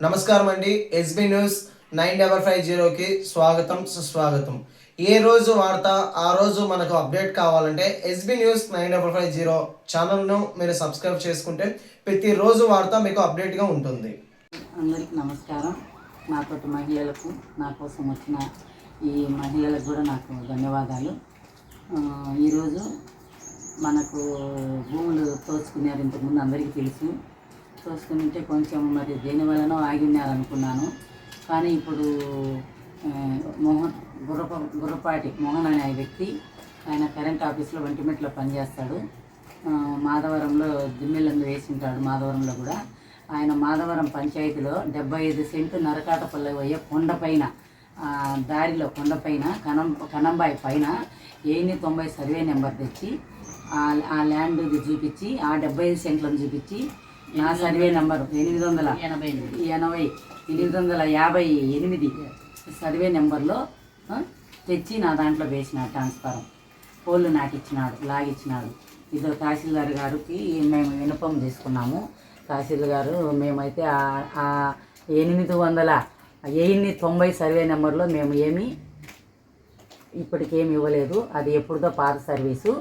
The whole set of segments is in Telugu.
నమస్కారం అండి SB news nine double five జీరోకి స్వాగతం సుస్వాగతం. ఏ రోజు వార్త ఆ రోజు మనకు అప్డేట్ కావాలంటే SB news nine double five zero ఛానల్ను మీరు సబ్స్క్రైబ్ చేసుకుంటే ప్రతిరోజు వార్త మీకు అప్డేట్గా ఉంటుంది. అందరికీ నమస్కారం. నాతోటి మహిళలకు నా కోసం వచ్చిన ఈ మహిళలకు కూడా నాకు ధన్యవాదాలు. ఈరోజు మనకు భూములు తోచుకున్నారు ఇంతకుముందు అందరికీ తెలుసు. తోచుకుంటే కొంచెం మరి దేని వలన ఆగి కానీ ఇప్పుడు మోహన్ గుర్రప గుర్రపాటి మోహన్ అనే వ్యక్తి ఆయన కరెంట్ ఆఫీస్లో వంటిమెట్లో పనిచేస్తాడు. మాధవరంలో దిమ్మెలందు వేసి ఉంటాడు మాధవరంలో కూడా. ఆయన మాధవరం పంచాయతీలో డెబ్బై ఐదు సెంటు నరకాటపల్లి పోయే కొండపైన ఆ, దారిలో కొండపైన కనం కనంబాయి పైన ఏని తొంభై సర్వే నెంబర్ తెచ్చి ఆ ఆ ల్యాండ్ చూపించి ఆ డెబ్బై ఐదు సెంట్లను చూపించి నా సర్వే నెంబర్ ఎనిమిది వందల ఎనభై ఎనభై ఎనిమిది వందల యాభై ఎనిమిది సర్వే నెంబర్లో తెచ్చి నా దాంట్లో వేసిన ట్రాన్స్ఫారం. పోళ్ళు నాటిచ్చినాడు లాగిచ్చినాడు. ఇదో తహసీల్దార్ గారికి మేము వినపం చేసుకున్నాము. తహసీల్ గారు మేమైతే ఎనిమిది వందల వెయ్యిన్ని తొంభై సర్వే నెంబర్లో మేము ఏమి ఇప్పటికేమి ఇవ్వలేదు. అది ఎప్పుడుదో పాత సర్వీసు.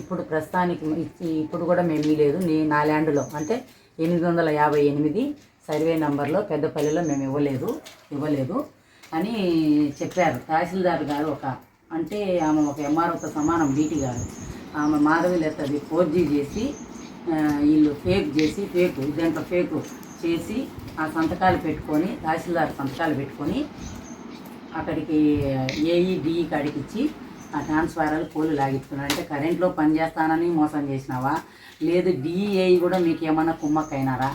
ఇప్పుడు ప్రస్తుతానికి ఇచ్చి ఇప్పుడు కూడా మేము ఇవ్వలేదు నీ నా ల్యాండ్లో. అంటే ఎనిమిది వందల యాభై ఎనిమిది సర్వే నెంబర్లో పెద్దపల్లిలో మేము ఇవ్వలేదు ఇవ్వలేదు అని చెప్పారు. తహసీల్దార్ గారు ఒక అంటే ఆమె ఒక ఎంఆర్ఓతో సమానం బీటీ గారు. ఆమె మాధవి లెత్తది ఫోర్ జీ చేసి వీళ్ళు ఫేక్ చేసి ఫేక్ ఇదంతా ఫేక్ చేసి ఆ సంతకాలు పెట్టుకొని తహసీల్దార్ సంతకాలు పెట్టుకొని అక్కడికి ఏఈ డిఈ కాడికి ఇచ్చి ఆ ట్రాన్స్ఫారాలు పోలు లాగించుకున్నాడు అంటే కరెంట్లో పని చేస్తానని మోసం చేసినావా? లేదు డిఈఏఈ కూడా మీకు ఏమన్నా కుమ్మక్కైనారా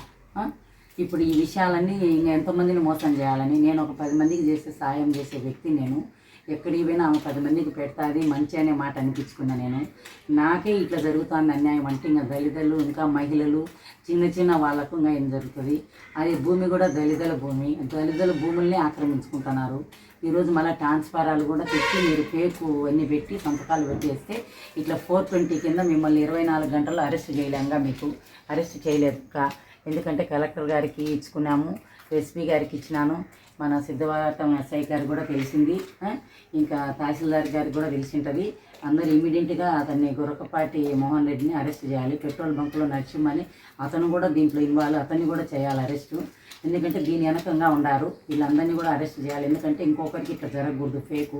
ఇప్పుడు ఈ విషయాలన్నీ ఇంకా ఎంతమందిని మోసం చేయాలని నేను ఒక పది మందికి చేసే సాయం చేసే వ్యక్తి నేను. ఎక్కడికి పోయినా ఆమె పది మందికి పెడతాది మంచి అనే మాట అనిపించుకున్నా నేను. నాకే ఇట్లా జరుగుతుంది అన్యాయం అంటే ఇంకా దళితులు ఇంకా మహిళలు చిన్న చిన్న వాళ్ళకు ఇంకా ఏం జరుగుతుంది? అది భూమి కూడా దళితుల భూమి. దళితుల భూముల్ని ఆక్రమించుకుంటున్నారు. ఈరోజు మళ్ళీ ట్రాన్స్ఫారాలు కూడా తెచ్చి మీరు ఫేక్ అన్నీ పెట్టి సంతకాలు పెట్టేస్తే ఇట్లా ఫోర్ ట్వంటీ కింద మిమ్మల్ని ఇరవై నాలుగు గంటల్లో అరెస్ట్ చేయలేంగా మీకు. అరెస్ట్ చేయలేదు ఎందుకంటే కలెక్టర్ గారికి ఇచ్చుకున్నాము ఎస్పీ గారికి ఇచ్చినాను. మన సిద్ధవాటం ఎస్ఐ గారు కూడా తెలిసింది ఇంకా తహసీల్దార్ గారికి కూడా తెలిసింటుంది. అందరూ ఇమీడియట్గా అతన్ని గురకపాటి మోహన్ రెడ్డిని అరెస్ట్ చేయాలి. పెట్రోల్ బంకులో నరసింహని అతను కూడా దీంట్లో ఇవ్వాలి అతన్ని కూడా చేయాలి అరెస్టు. ఎందుకంటే దీని వెనకంగా ఉండారు. వీళ్ళందరినీ కూడా అరెస్ట్ చేయాలి. ఎందుకంటే ఇంకొకరికి ఇట్లా జరగకూడదు ఫేకు.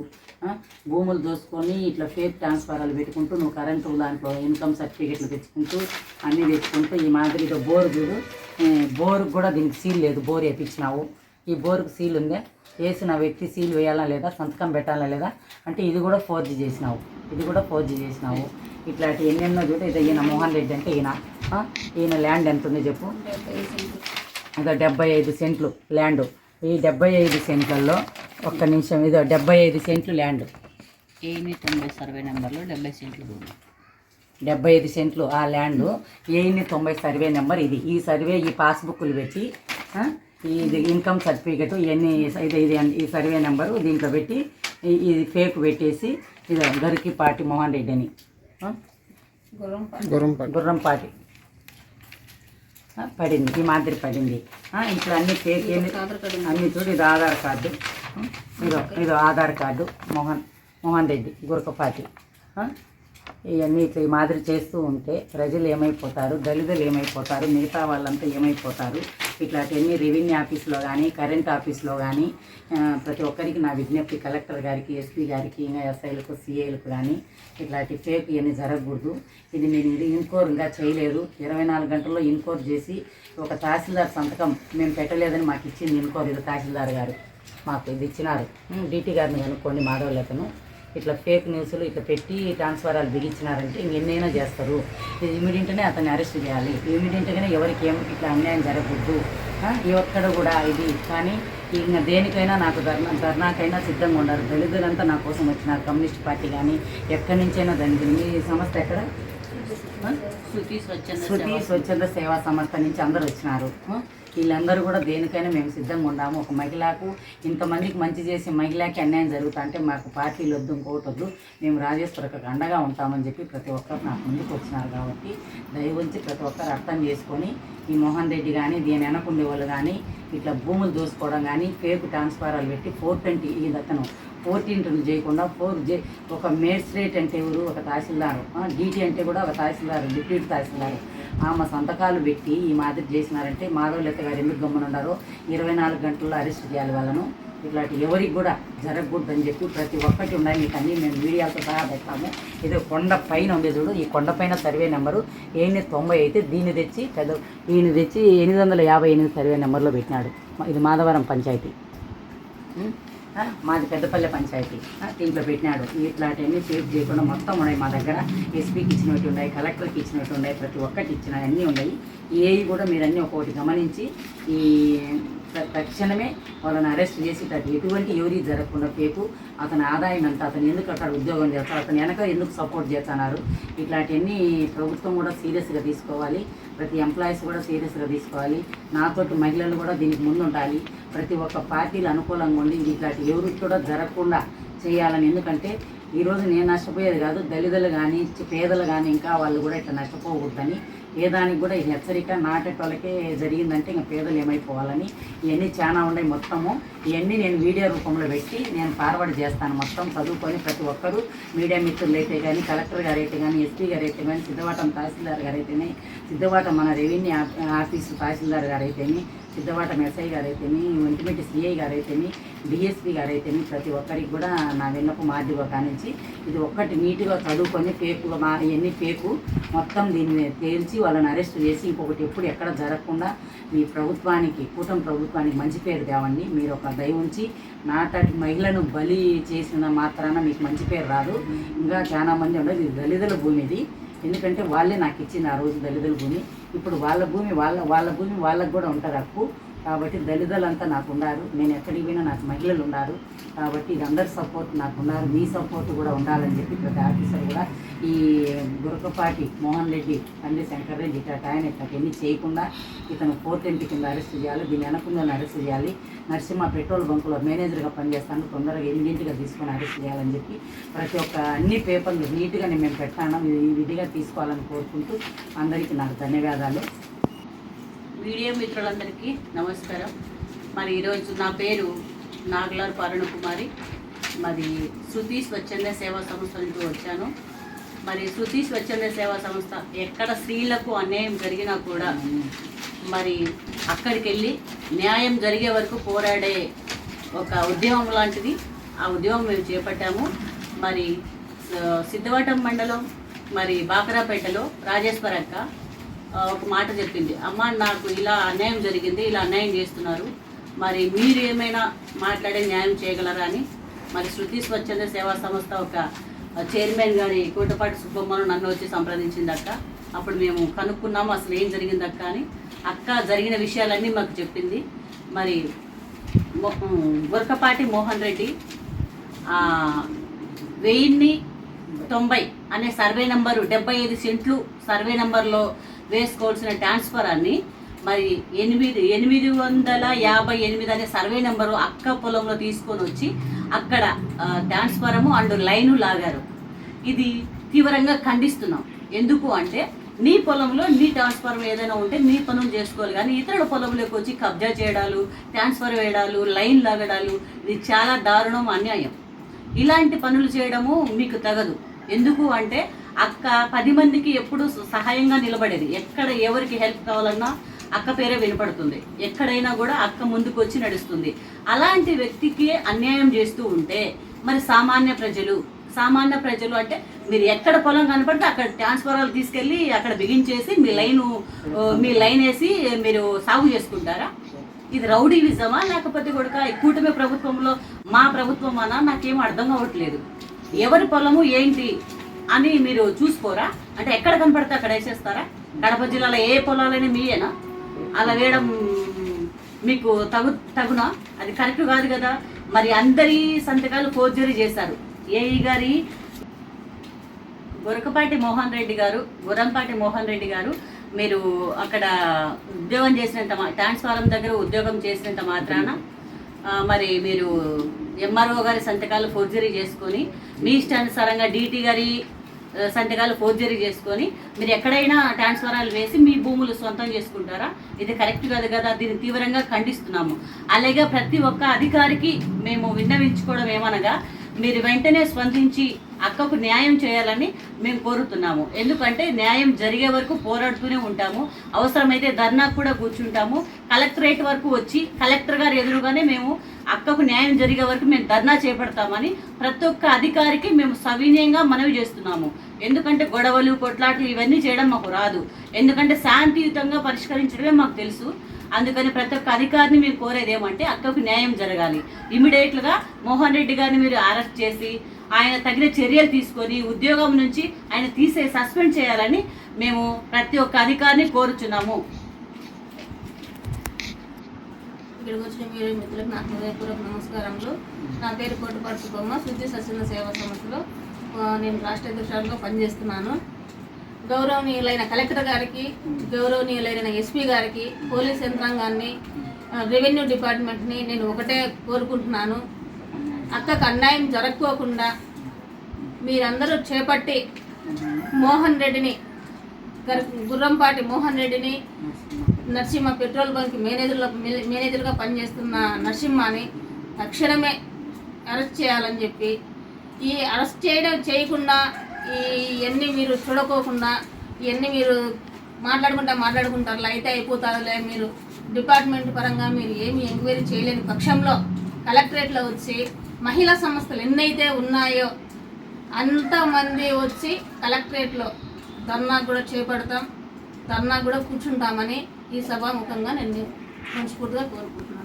భూములు దోసుకొని ఇట్లా ఫేక్ ట్రాన్స్ఫారాలు పెట్టుకుంటూ నువ్వు కరెంటు దాంట్లో ఇన్కమ్ సర్టిఫికెట్లు తెచ్చుకుంటూ అన్నీ తెచ్చుకుంటూ ఈ మాదిరిగా బోర్ చూడు. బోర్కి కూడా దీనికి సీల్ లేదు. బోర్ వేపించినావు. ఈ బోర్కు సీల్ ఉందే. వేసిన వ్యక్తి సీల్ వేయాలా లేదా? సంతకం పెట్టాలా లేదా? అంటే ఇది కూడా ఫోర్జీ చేసినావు. ఇది కూడా ఫోర్జీ చేసినావు. ఇట్లాంటి ఎన్నెన్నో చూడు. ఇది ఈయన మోహన్ రెడ్డి అంటే ఈయన. ఈయన ల్యాండ్ ఎంత ఉంది చెప్పు? ఇదో డెబ్బై ఐదు సెంట్లు ల్యాండ్. ఈ డెబ్బై ఐదు సెంట్లలో ఒక్క నిమిషం ఇదో డెబ్బై ఐదు సెంట్లు ల్యాండ్. ఏమి తొంభై సర్వే నెంబర్లో డెబ్బై సెంట్లు భూమి డెబ్బై ఐదు సెంట్లు ఆ ల్యాండ్ ఏఎన్ని తొంభై సర్వే నెంబర్ ఇది? ఈ సర్వే ఈ పాస్బుక్లు పెట్టి ఆ, ఇది ఇన్కమ్ సర్టిఫికెట్ ఇవన్నీ ఇది ఇది ఈ సర్వే నెంబరు దీంట్లో పెట్టి ఇది ఫేక్ పెట్టేసి ఇది గరికి పాటి మోహన్ రెడ్డి అని? గుర్రంపాటి. ఆ, పడింది ఈ మాదిరి పడింది. ఇట్లా అన్ని ఎన్ని అన్ని చూడు ఇది ఆధార్ కార్డు. ఇదో ఇదో ఆధార్ కార్డు మోహన్ మోహన్ రెడ్డి గురకపాటి ఇవన్నీ ఇట్లా ఈ మాదిరి చేస్తూ ఉంటే ప్రజలు ఏమైపోతారు? దళితులు ఏమైపోతారు? మిగతా వాళ్ళంతా ఏమైపోతారు? ఇట్లాంటివన్నీ రెవెన్యూ ఆఫీస్లో కానీ కరెంట్ ఆఫీస్లో కానీ ప్రతి ఒక్కరికి నా విజ్ఞప్తి కలెక్టర్ గారికి ఎస్పీ గారికి ఇంకా ఎస్ఐలకు సిఐలకు కానీ ఇట్లాంటి ఫేక్ ఇవన్నీ జరగకూడదు. ఇది నేను ఇది ఇన్కోర్ ఇంకా చేయలేదు ఇరవై నాలుగు గంటల్లో ఇన్కోర్ చేసి ఒక తహసీల్దార్ సంతకం మేము పెట్టలేదని మాకు ఇచ్చింది ఇన్కోర్ ఇది తహసీల్దార్ గారు. మాకు ఇది ఇచ్చినారు. డీటీ గారిని కనుక్కోండి మాధవలేతను. ఇట్లా ఫేక్ న్యూస్లు ఇట్లా పెట్టి ట్రాన్స్ఫరాలు బిగించినారంటే ఇంకెన్నైనా చేస్తారు. ఇమీడియట్గానే అతన్ని అరెస్ట్ చేయాలి. ఇమీడియట్గానే ఎవరికి ఏం ఇట్లా అన్యాయం జరగకూడదు. ఒక్కడ కూడా ఇది. కానీ ఇంకా దేనికైనా నాకు ధర్నా ధర్నాకైనా సిద్ధంగా ఉన్నారు దళితులంతా నా కోసం వచ్చినారు. కమ్యూనిస్ట్ పార్టీ కానీ ఎక్కడి నుంచైనా దళితులు. మీ సంస్థ ఎక్కడ? శృతి స్వచ్ఛంద సేవా సంస్థ నుంచి అందరు వచ్చినారు? వీళ్ళందరూ కూడా దేనికైనా మేము సిద్ధంగా ఉన్నాము. ఒక మహిళకు ఇంతమందికి మంచి చేసే మహిళకి అన్యాయం జరుగుతా అంటే మాకు పార్టీలు వద్దు ఇంకోటి వద్దు. మేము రాజేశ్వరకు అండగా ఉంటామని చెప్పి ప్రతి ఒక్కరు నాకు ముందుకు వచ్చినారు కాబట్టి దయవుంచి ప్రతి ఒక్కరు అర్థం చేసుకొని ఈ మోహన్ రెడ్డి కానీ దీని వెనకుండే వాళ్ళు కానీ ఇట్లా భూములు దోసుకోవడం కానీ ఫేక్ ట్రాన్స్ఫారాలు పెట్టి ఫోర్ ట్వంటీ ఈ అతను ఫోర్టీన్ చేయకుండా ఫోర్ జే ఒక మేజిస్ట్రేట్ అంటే ఎవరు? ఒక తహసీల్దారు. డీటీ అంటే కూడా ఒక తహసీల్దారు డిప్యూటీ తహసీల్దారు. ఆమె సంతకాలు పెట్టి ఈ మాదిరి చేసినారంటే మాధవలత గారు ఎందుకు గమ్మునున్నారో ఇరవై నాలుగు గంటల్లో అరెస్ట్ చేయాలి వాళ్ళను. ఇట్లాంటి ఎవరికి కూడా జరగకూడదని చెప్పి ప్రతి ఒక్కటి ఉన్నాయి. మీకు అన్నీ మేము వీడియోతో సహా పెట్టాము. ఇది కొండ పైన ఉంది చూడు. ఈ కొండ పైన సర్వే నెంబరు ఎనిమిది తొంభై అయితే దీన్ని తెచ్చి పెద్ద ఈయన తెచ్చి ఎనిమిది వందల యాభై ఎనిమిది సర్వే నెంబర్లో పెట్టినాడు. ఇది మాధవరం పంచాయతీ. మాది పెద్దపల్లె పంచాయతీ. దీంట్లో పెట్టినాడు. ఇట్లాంటివన్నీ సేవ్ చేయకుండా మొత్తం ఉన్నాయి మా దగ్గర. ఎస్పీకి ఇచ్చినట్టు ఉన్నాయి కలెక్టర్కి ఇచ్చినట్టు ఉన్నాయి ప్రతి ఒక్కటి ఇచ్చినవి అన్నీ ఉన్నాయి. ఏవి కూడా మీరు అన్నీ ఒక్కొక్కటి గమనించి ఈ తక్షణమే వాళ్ళని అరెస్ట్ చేసి ఎటువంటి ఎవరికి జరగకుండా పేపు అతని ఆదాయం ఎంత అతను ఎందుకు అక్కడ ఉద్యోగం చేస్తారు అతను వెనక ఎందుకు సపోర్ట్ చేస్తున్నారు? ఇట్లాంటివన్నీ ప్రభుత్వం కూడా సీరియస్గా తీసుకోవాలి. ప్రతి ఎంప్లాయీస్ కూడా సీరియస్గా తీసుకోవాలి. నాతోటి మహిళలు కూడా దీనికి ముందు ఉండాలి. ప్రతి ఒక్క పార్టీలు అనుకూలంగా ఉండి ఇట్లాంటి ఎవరికి కూడా జరగకుండా చేయాలని. ఎందుకంటే ఈరోజు నేను నష్టపోయేది కాదు దళితులు కానీ పేదలు కానీ ఇంకా వాళ్ళు కూడా ఇట్లా నష్టపోకూడదని ఏ దానికి కూడా హెచ్చరిక నాటేటోళ్ళకే జరిగిందంటే ఇంకా పేదలు ఏమైపోవాలని ఇవన్నీ చాలా ఉన్నాయి మొత్తము. ఇవన్నీ నేను వీడియో రూపంలో పెట్టి నేను ఫార్వర్డ్ చేస్తాను మొత్తం చదువుకొని ప్రతి ఒక్కరూ మీడియా మిత్రులు అయితే కానీ కలెక్టర్ గారు అయితే కానీ ఎస్పీ గారు అయితే కానీ సిద్ధవాటం తహసీల్దార్ గారు అయితేనే సిద్ధవాటం మన రెవెన్యూ ఆఫీసు తహసీల్దార్ గారు అయితేనే సిద్ధవాట మెస్ఐ గారు అయితేనే ఇంటిమేట్ సిఐ గారు డిఎస్పీ గారు ప్రతి ఒక్కరికి కూడా నా విన్నపు మాదిగో కానించి ఇది ఒక్కటి నీట్గా చదువుకొని ఫేకు మా ఇవన్నీ ఫేకు మొత్తం దీన్ని తేల్చి వాళ్ళని అరెస్ట్ చేసి ఇంకొకటి ఎప్పుడు ఎక్కడ జరగకుండా మీ ప్రభుత్వానికి కూటమి ప్రభుత్వానికి మంచి పేరు తేవండి. మీరు ఒక దయ ఉంచి నాటటి మహిళను బలి చేసిన మాత్రాన మీకు మంచి పేరు రాదు. ఇంకా చాలామంది ఉండదు ఇది దళితుల భూమి ఇది. ఎందుకంటే వాళ్ళే నాకు ఇచ్చింది ఆ రోజు దళితుల భూమి. ఇప్పుడు వాళ్ళ భూమి వాళ్ళ వాళ్ళ భూమి వాళ్ళకు కూడా ఉంటుంది హక్కు. కాబట్టి దళితులంతా నాకు ఉన్నారు నేను ఎక్కడికి పోయినా నాకు మహిళలు ఉన్నారు. కాబట్టి ఇది అందరి సపోర్ట్ నాకు ఉన్నారు మీ సపోర్ట్ కూడా ఉండాలని చెప్పి ప్రతి ఆఫీసర్ కూడా ఈ గురకపాటి మోహన్ రెడ్డి తండ్రి శంకర్ రెడ్డి ఇట్లా ఆయన ఇట్లా చేయకుండా ఇతను ఫోర్త్ ఇంటి కింద అరెస్ట్ చేయాలి దీన్ని అనకుండా అరెస్ట్ చేయాలి. నరసింహ పెట్రోల్ బంకులో మేనేజర్గా పనిచేస్తాను. తొందరగా ఎనిమిదింటిగా తీసుకొని అరెస్ట్ చేయాలని చెప్పి ప్రతి ఒక్క అన్ని పేపర్లు నీట్గా నేను మేము పెట్టాను. ఈ విధిగా తీసుకోవాలని కోరుకుంటూ అందరికీ నాకు ధన్యవాదాలు. వీడియో మిత్రులందరికీ నమస్కారం. మరి ఈరోజు నా పేరు నాగలార్ పరుణ కుమారి మరి శృతి స్వచ్ఛంద సేవా సంస్థ నుంచి వచ్చాను. మరి శృతి స్వచ్ఛంద సేవా సంస్థ ఎక్కడ స్త్రీలకు అన్యాయం జరిగినా కూడా మరి అక్కడికి వెళ్ళి న్యాయం జరిగే వరకు పోరాడే ఒక ఉద్యమం లాంటిది. ఆ ఉద్యమం మేము చేపట్టాము. మరి సిద్ధవటం మండలం మరి బాకరాపేటలో రాజేశ్వరక్క అక్క ఒక మాట చెప్పింది. అమ్మ నాకు ఇలా అన్యాయం జరిగింది ఇలా అన్యాయం చేస్తున్నారు. మరి మీరు ఏమైనా మాట్లాడే న్యాయం చేయగలరా? అని మరి శృతి స్వచ్ఛంద సేవా సంస్థ ఒక చైర్మన్ గారి కోటపాటి సుబ్బమ్మను నన్ను వచ్చి సంప్రదించిందక్క. అప్పుడు మేము కనుక్కున్నాము అసలు ఏం జరిగిందక్క అని. అక్క జరిగిన విషయాలన్నీ మాకు చెప్పింది. మరి మొ- గురకపాటి మోహన్ రెడ్డి వెయ్యిన్ని తొంభై అనే సర్వే నంబరు డెబ్బై ఐదు సెంట్లు సర్వే నంబర్లో వేసుకోవాల్సిన ట్రాన్స్ఫరాన్ని మరి ఎనిమిది ఎనిమిది వందల యాభై ఎనిమిది అనే సర్వే నెంబరు అక్క పొలంలో తీసుకొని వచ్చి అక్కడ ట్రాన్స్ఫరము అండ్ లైను లాగారు. ఇది తీవ్రంగా ఖండిస్తున్నాం. ఎందుకు అంటే నీ పొలంలో నీ ట్రాన్స్ఫర్ ఏదైనా ఉంటే నీ పనులు చేసుకోవాలి. కానీ ఇతరుల పొలంలోకి వచ్చి కబ్జా చేయడాలు ట్రాన్స్ఫర్ వేయడాలు లైన్ లాగడాలు ఇది చాలా దారుణం అన్యాయం. ఇలాంటి పనులు చేయడము మీకు తగదు. ఎందుకు అంటే అక్క పది మందికి ఎప్పుడు సహాయంగా నిలబడేది. ఎక్కడ ఎవరికి హెల్ప్ కావాలన్నా అక్క పేరే వినపడుతుంది. ఎక్కడైనా కూడా అక్క ముందుకు వచ్చి నడుస్తుంది. అలాంటి వ్యక్తికి అన్యాయం చేస్తూ ఉంటే మరి సామాన్య ప్రజలు సామాన్య ప్రజలు అంటే మీరు ఎక్కడ పొలం కనపడితే అక్కడ ట్రాన్స్ఫారాలు తీసుకెళ్ళి అక్కడ బిగించేసి మీ లైను మీ లైన్ వేసి మీరు సాగు చేసుకుంటారా? ఇది రౌడీవిజమా? లేకపోతే కూడా కూటమి ప్రభుత్వంలో మా ప్రభుత్వం అన్నా నాకేం అర్థం కావట్లేదు. ఎవరి పొలము ఏంటి? అని మీరు చూసుకోరా? అంటే ఎక్కడ కనపడితే అక్కడ వేసేస్తారా? కడప జిల్లాలో ఏ పొలాలైనా మీయేనా? అలా వేయడం మీకు తగు తగునా? అది కరెక్ట్ కాదు కదా? మరి అందరి సంతకాలు ఫోర్జరీ చేశారు. ఏఈ గారి గొరకపాటి మోహన్ రెడ్డి గారు గురంపాటి మోహన్ రెడ్డి గారు మీరు అక్కడ ఉద్యోగం చేసినంత మా ట్రాన్స్ఫారం దగ్గర ఉద్యోగం చేసినంత మాత్రాన మరి మీరు ఎంఆర్ఓ గారి సంతకాలు ఫోర్జరీ చేసుకొని మీ ఇష్టానుసారంగా డీటీ గారి సంతకాలు ఫోర్జరీ చేసుకొని మీరు ఎక్కడైనా ట్రాన్స్ఫరాలు వేసి మీ భూములు సొంతం చేసుకుంటారా? ఇది కరెక్ట్ కాదు కదా? దీన్ని తీవ్రంగా ఖండిస్తున్నాము. అలాగే ప్రతి ఒక్క అధికారికి మేము విన్నవించుకోవడం ఏమనగా మీరు వెంటనే స్పందించి అక్కకు న్యాయం చేయాలని మేము కోరుతున్నాము. ఎందుకంటే న్యాయం జరిగే వరకు పోరాడుతూనే ఉంటాము. అవసరమైతే ధర్నాకు కూడా కూర్చుంటాము. కలెక్టరేట్ వరకు వచ్చి కలెక్టర్ గారు ఎదురుగానే మేము అక్కకు న్యాయం జరిగే వరకు మేము ధర్నా చేపడతామని ప్రతి ఒక్క అధికారికి మేము సవినయంగా మనవి చేస్తున్నాము. ఎందుకంటే గొడవలు కొట్లాటలు ఇవన్నీ చేయడం మాకు రాదు. ఎందుకంటే శాంతియుతంగా పరిష్కరించడమే మాకు తెలుసు. అందుకని ప్రతి ఒక్క అధికారిని మేము కోరేది ఏమంటే అక్కకు న్యాయం జరగాలి. ఇమీడియట్లుగా మోహన్ రెడ్డి గారిని మీరు అరెస్ట్ చేసి ఆయన తగిన చర్యలు తీసుకొని ఉద్యోగం నుంచి ఆయన తీసే సస్పెండ్ చేయాలని మేము ప్రతి ఒక్క అధికారిని కోరుచున్నాము. ఇక్కడికి వచ్చిన మీరు మిత్రులకు నా హృదయపూర్వక నమస్కారములు. నా పేరు కోటపాటి సుబ్బమ్మ శుద్ధి సస్యన సేవా సంస్థలో నేను రాష్ట్ర అధ్యక్షురాలుగా పనిచేస్తున్నాను. గౌరవనీయులైన కలెక్టర్ గారికి గౌరవనీయులైన ఎస్పీ గారికి పోలీస్ యంత్రాంగాన్ని రెవెన్యూ డిపార్ట్మెంట్ని నేను ఒకటే కోరుకుంటున్నాను. అక్కకు అన్యాయం జరగకోకుండా మీరందరూ చేపట్టి మోహన్ రెడ్డిని గర్- గుర్రంపాటి మోహన్ రెడ్డిని నరసింహ పెట్రోల్ బంక్ మేనేజర్లో మేనేజర్గా పనిచేస్తున్న నరసింహని తక్షణమే అరెస్ట్ చేయాలని చెప్పి ఈ అరెస్ట్ చేయడం చేయకుండా ఈ ఇవన్నీ మీరు చూడకోకుండా ఇవన్నీ మీరు మాట్లాడుకుంటా మాట్లాడుకుంటారు అయితే అయిపోతారులే మీరు డిపార్ట్మెంట్ పరంగా మీరు ఏమి ఎంక్వైరీ చేయలేని పక్షంలో కలెక్టరేట్లో వచ్చి మహిళా సంస్థలు ఎన్నైతే ఉన్నాయో అంతమంది వచ్చి కలెక్టరేట్లో ధర్నా కూడా చేపడతాం ధర్నా కూడా కూర్చుంటామని ఈ సభాముఖంగా నేను మనస్ఫూర్తిగా కోరుకుంటున్నాను.